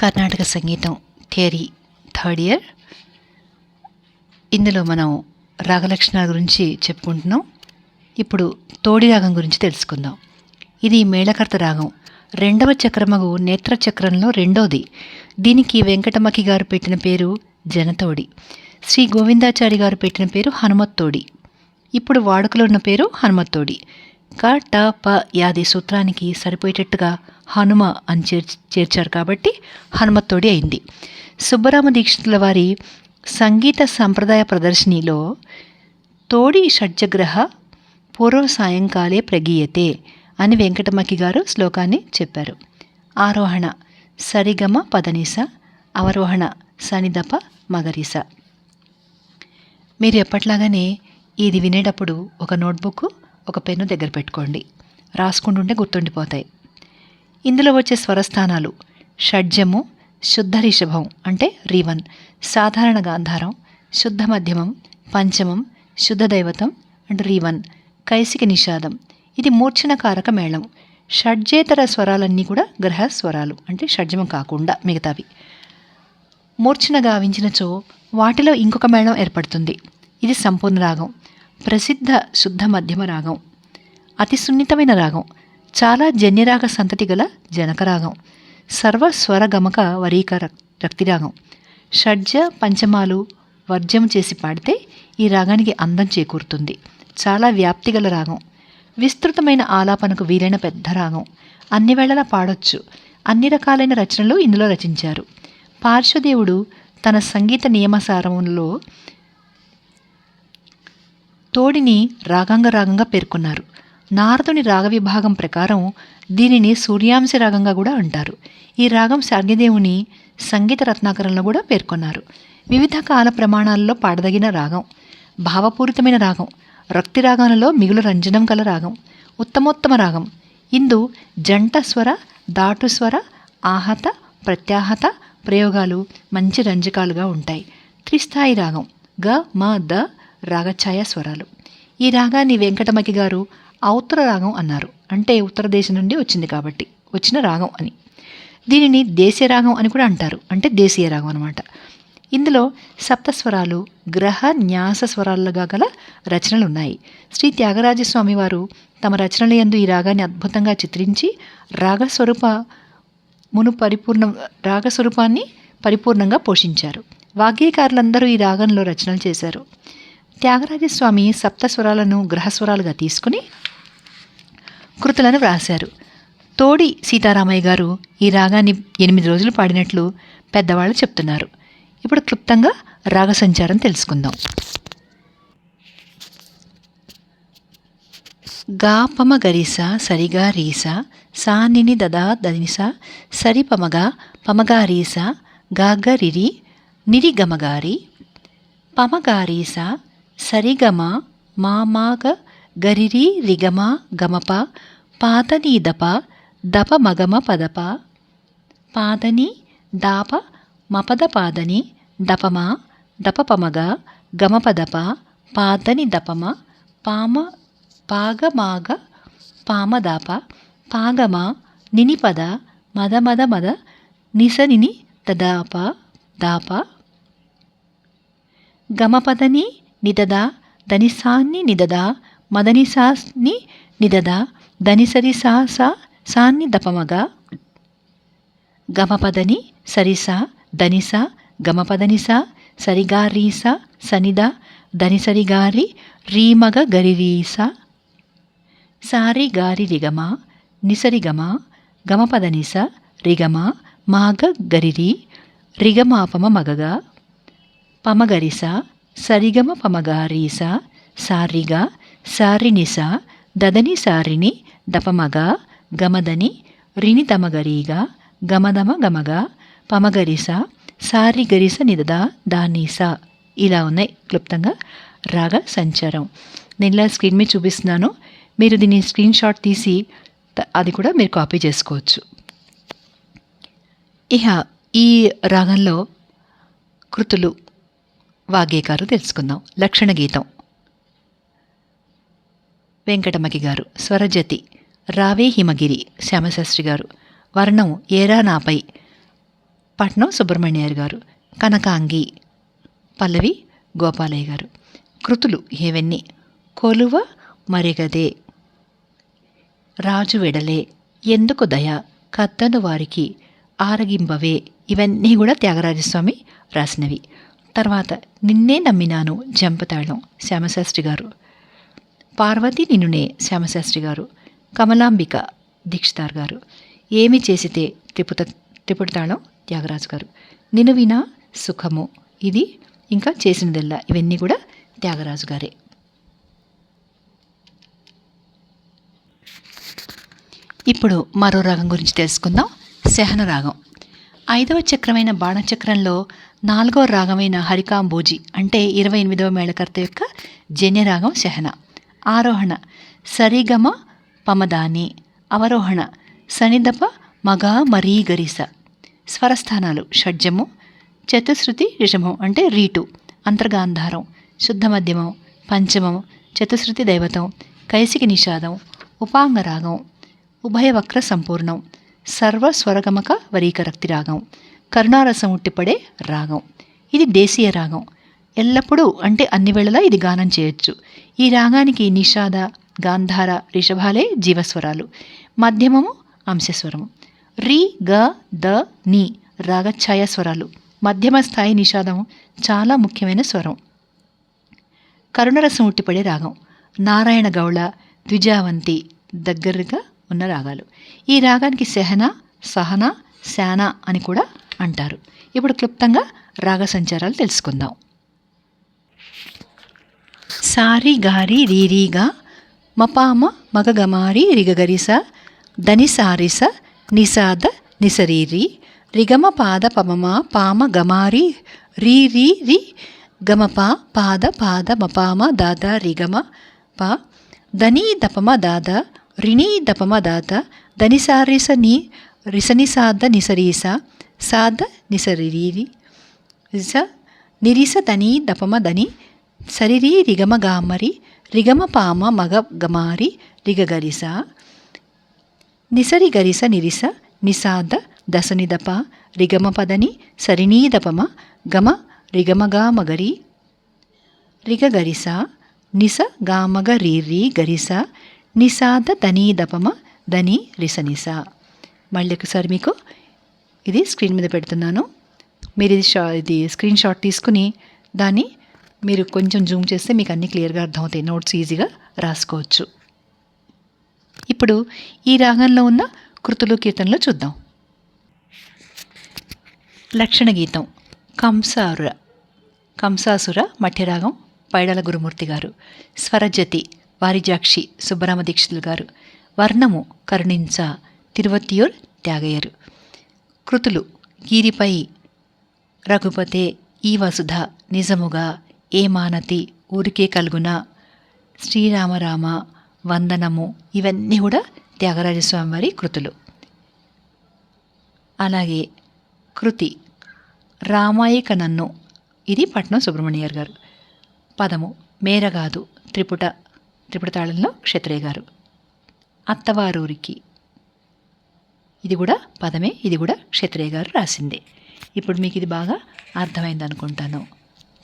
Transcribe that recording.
కర్ణాటక సంగీతం theory third year. ఇందులో మనం రాగలక్షణాల గురించి చెప్పుకుంటున్నాం. ఇప్పుడు తోడి రాగం గురించి తెలుసుకుందాం. ఇది మేళకర్త రాగం. రెండవ చక్రమగు నేత్ర చక్రంలో రెండోది. దీనికి వెంకటమకి గారు పెట్టిన పేరు జనతోడి. శ్రీ గోవిందాచారి గారు పెట్టిన పేరు హనుమత్తోడి. ఇప్పుడు వాడుకలో ఉన్న పేరు హనుమత్తోడి. క ట ప యాది సూత్రానికి సరిపోయేటట్టుగా హనుమ అని చేర్ చేర్చారు కాబట్టి హనుమతోడి అయింది. సుబ్బరామ దీక్షితుల వారి సంగీత సంప్రదాయ ప్రదర్శనలో తోడి షడ్జగ్రహ పూర్వ సాయంకాలే ప్రగీయతే అని వెంకటమకి గారు శ్లోకాన్ని చెప్పారు. ఆరోహణ సరిగమ పదనిస అవరోహణ సనిదప మగరిస. మీరు ఎప్పట్లాగానే ఇది వినేటప్పుడు ఒక నోట్బుక్ ఒక పెన్ను దగ్గర పెట్టుకోండి. రాసుకుంటుంటే గుర్తుండిపోతాయి. ఇందులో వచ్చే స్వరస్థానాలు షడ్జము శుద్ధ రిషభం అంటే రీవన్ సాధారణ గాంధారం శుద్ధ మధ్యమం పంచమం శుద్ధ దైవతం అంటే రీవన్ కైసిక నిషాదం. ఇది మూర్ఛన కారక మేళం. షడ్జేతర స్వరాలన్నీ కూడా గ్రహ స్వరాలు అంటే షడ్జమం కాకుండా మిగతావి. మూర్ఛన గావించినచో వాటిలో ఇంకొక మేళం ఏర్పడుతుంది. ఇది సంపూర్ణ రాగం ప్రసిద్ధ శుద్ధ మధ్యమ రాగం అతి సున్నితమైన రాగం. చాలా జన్యరాగ సంతతి గల జనకరాగం. సర్వస్వరగమక గమక వరీక రక్- రక్తిరాగం. షడ్జ పంచమాలు వర్జం చేసి పాడితే ఈ రాగానికి అందం చేకూరుతుంది. చాలా వ్యాప్తి గల రాగం. విస్తృతమైన ఆలాపనకు వీలైన పెద్ద రాగం. అన్ని వేళలా పాడొచ్చు. అన్ని రకాలైన రచనలు ఇందులో రచించారు. పార్శ్వదేవుడు తన సంగీత నియమసారంలో తోడిని రాగంగ రాగంగా పేర్కొన్నారు. నారదుని రాగ విభాగం ప్రకారం దీనిని సూర్యాంశ రాగంగా కూడా అంటారు. ఈ రాగం శార్గదేవుని సంగీత రత్నాకరంలో కూడా పేర్కొన్నారు. వివిధ కాల ప్రమాణాలలో పాడదగిన రాగం. భావపూరితమైన రాగం. రక్తి రాగాలలో మిగులు రంజనం గల రాగం. ఉత్తమోత్తమ రాగం. ఇందు జంట స్వర దాటు స్వర ఆహత ప్రత్యాహత ప్రయోగాలు మంచి రంజకాలుగా ఉంటాయి. త్రిస్థాయి రాగం. గ మ ద రాగఛాయ స్వరాలు. ఈ రాగాన్ని వెంకటమకి గారు ఔత్తర రాగం అన్నారు. అంటే ఉత్తర దేశం నుండి వచ్చింది కాబట్టి. వచ్చిన రాగం అని. దీనిని దేశీయ రాగం అని కూడా అంటారు. అంటే దేశీయ రాగం అనమాట ఇందులో సప్తస్వరాలు గ్రహ న్యాస స్వరాలుగా గల రచనలు ఉన్నాయి శ్రీ త్యాగరాజస్వామి వారు తమ రచనల యందు ఈ రాగాన్ని అద్భుతంగా చిత్రించి రాగస్వరూప మును పరిపూర్ణ రాగస్వరూపాన్ని పరిపూర్ణంగా పోషించారు. వాగ్గీకారులందరూ ఈ రాగంలో రచనలు చేశారు. త్యాగరాజస్వామి సప్తస్వరాలను గ్రహస్వరాలుగా తీసుకుని కృతులను వ్రాశారు. తోడి సీతారామయ్య గారు ఈ రాగాన్ని ఎనిమిది రోజులు పాడినట్లు పెద్దవాళ్ళు చెప్తున్నారు. ఇప్పుడు క్లుప్తంగా రాగ సంచారం తెలుసుకుందాం. గా పమ గరిస సరిగా రీస సానిని దదా దనిస సరి పమగా పమగా గాగరిరి నిరిగమగారి రిరి పమగారీస సరిగమ మామాగ ಗರಿರಿ, ರಿಗಮ, ಗಮಪ ಪಾದನೀದಪ ದಪ ಮಗಮ, ಪದಪ. ಪಾದನಿ, ದಾಪ, ಮಪದ ಪಾದನಿ, ದಪಮ, ದಪಪಮಗ ಗಮಪದಪ ಪಾದನಿ, ದಪಮ, ಪಾಮ, ಪಾಗಮಾಗ, ಪಾಮದಾಪ, ಪಾಗಮ, ನಿನಿಪದ, ಮದ ಮದ ಮದ, ನಿಸನಿನಿ, ತದಾಪ, ದಾಪ. ಗಮಪದನಿ, ನಿದದ, ದನಿಸಾನಿ, ನಿದದ నిదద మదనిసాన్ని నిదద ధనిసరి సా సా సాన్ని దపమగ గమపదని సరిస ధనిస గమపదనిస సరిగారీస సనిద ధనిసరిగారి రీమగ గరిరీస సారి గారి రిగమ నిసరిగమ గమపదనిస రిగమ మాగ గరిరి రిగమాపమ మగగా పమగరిస సరిగమ పమగారీస సారిగ సారినిస దదని సారిని దపమగ గమదని రిని గమదమ గమగ పమగరిస సారి గరిస నిదద దానీస ఇలా ఉన్నాయి క్లుప్తంగా రాగ సంచారం. నేను ఇలా స్క్రీన్ మీద చూపిస్తున్నాను. మీరు దీన్ని స్క్రీన్ షాట్ తీసి అది కూడా మీరు కాపీ చేసుకోవచ్చు. ఇహ ఈ రాగంలో కృతులు వాగేకారు తెలుసుకుందాం. లక్షణ గీతం. వెంకటమకి గారు. స్వరజతి రావే హిమగిరి. శ్యామశాస్త్రి గారు. వర్ణం ఏరా నాపై. పట్నం సుబ్రహ్మణ్యర్ గారు. కనకాంగి. పల్లవి గోపాలయ్య గారు. కృతులు ఏవన్నీ? కొలువ మరిగదే. రాజు వెడలే. ఎందుకు దయ? కద్దను వారికి ఆరగింబవే ఇవన్నీ కూడా త్యాగరాజస్వామి రాసినవి. తర్వాత నిన్నే నమ్మినాను జంపతాళం. శ్యామశాస్త్రి గారు. పార్వతి నిన్నునే శ్యామశాస్త్రి గారు కమలాంబిక దీక్షితార్ గారు. ఏమి చేసితే త్రిపుత త్రిపుటతాళం త్యాగరాజు గారు. నిన్ను వినా సుఖము. ఇది ఇంకా చేసినదల్లా. ఇవన్నీ కూడా త్యాగరాజు గారే. ఇప్పుడు మరో రాగం గురించి తెలుసుకుందాం. సహన రాగం. ఐదవ చక్రమైన బాణచక్రంలో నాలుగవ రాగమైన హరికాంబోజి అంటే ఇరవై ఎనిమిదవ మేళకర్త యొక్క జన్యరాగం శహన ఆరోహణ సరిగమ పమదాని అవరోహణ సనిదప మగ మరీగరిస స్వరస్థానాలు షడ్జము చతుశ్రుతి రిషభం అంటే రీటు అంతర్గాంధారం శుద్ధ మధ్యమం పంచమం చతుశ్రుతి దైవతం కైసికి నిషాదం ఉపాంగరాగం ఉభయవక్ర సంపూర్ణం సర్వస్వరగమక వరీకరక్తి రాగం కరుణారసం ఉట్టిపడే రాగం ఇది దేశీయ రాగం ఎల్లప్పుడూ అంటే అన్ని వేళలా ఇది గానం చేయొచ్చు. ఈ రాగానికి నిషాద గాంధార రిషభాలే జీవస్వరాలు. మధ్యమము అంశస్వరము. రి గ ద ని రాగఛాయ స్వరాలు మధ్యమ స్థాయి నిషాదం చాలా ముఖ్యమైన స్వరం. కరుణరసం ఉట్టిపడే రాగం. నారాయణ గౌళ ద్విజావంతి దగ్గరగా ఉన్న రాగాలు. ఈ రాగానికి సెహన సహన శాన అని కూడా అంటారు. ఇప్పుడు క్లుప్తంగా రాగ సంచారాలు తెలుసుకుందాం. సారి గారి రీరీగా మపామ మగగమారి రిగగరిస దనిసారిస నిసాద నిసరీరి రిగమ పాద పమమ పామ గమారి రీ రీ రి గమప పాద పాద మపామ దాద రిగమ ప దని దపమ దాద రిణీ దపమ దాద దనిసారిస ని రిసనిసాద నిసరీస సాద నిసరీరి నిరిస దని దపమ దని సరిరీ రిగమ గామరి రిగమ పామ మగ గమారి రిగగరిస నిసరి గరిస నిరిస నిసాద దశనిదప రిగమ పదని సరినీదపమ గమ రిగమగామగరి రిగగరిస నిస గామగ రీరి గరిస నిసాద ధనీదపమ ధని రిసనిస మళ్ళీ ఒకసారి మీకు ఇది స్క్రీన్ మీద పెడుతున్నాను. మీరు ఇది షా ఇది స్క్రీన్ షాట్ తీసుకుని దాన్ని మీరు కొంచెం జూమ్ చేస్తే మీకు అన్నీ క్లియర్గా అర్థమవుతాయి. నోట్స్ ఈజీగా రాసుకోవచ్చు. ఇప్పుడు ఈ రాగంలో ఉన్న కృతులు కీర్తనలు చూద్దాం. లక్షణ గీతం. కంసారుర కంసాసుర మఠ్యరాగం పైడల గురుమూర్తి గారు. స్వరజతి వారిజాక్షి సుబ్బరామ దీక్షితులు గారు. వర్ణము కరుణించ తిరువత్తియూర్ త్యాగయ్యరు. కృతులు గీరిపై రఘుపతే ఈ వసుధ నిజముగా ఏ మానతి ఊరికే కలుగున? శ్రీరామరామ వందనము ఇవన్నీ కూడా త్యాగరాజస్వామివారి కృతులు. అలాగే కృతి రామాయిక నన్ను ఇది పట్నం సుబ్రహ్మణ్యర్ గారు. పదము మేరగాదు త్రిపుట త్రిపుట తాళంలో క్షత్రియ గారు. అత్తవారూరికి ఇది కూడా పదమే ఇది కూడా క్షత్రియ గారు రాసిందే. ఇప్పుడు మీకు ఇది బాగా అర్థమైంది అనుకుంటాను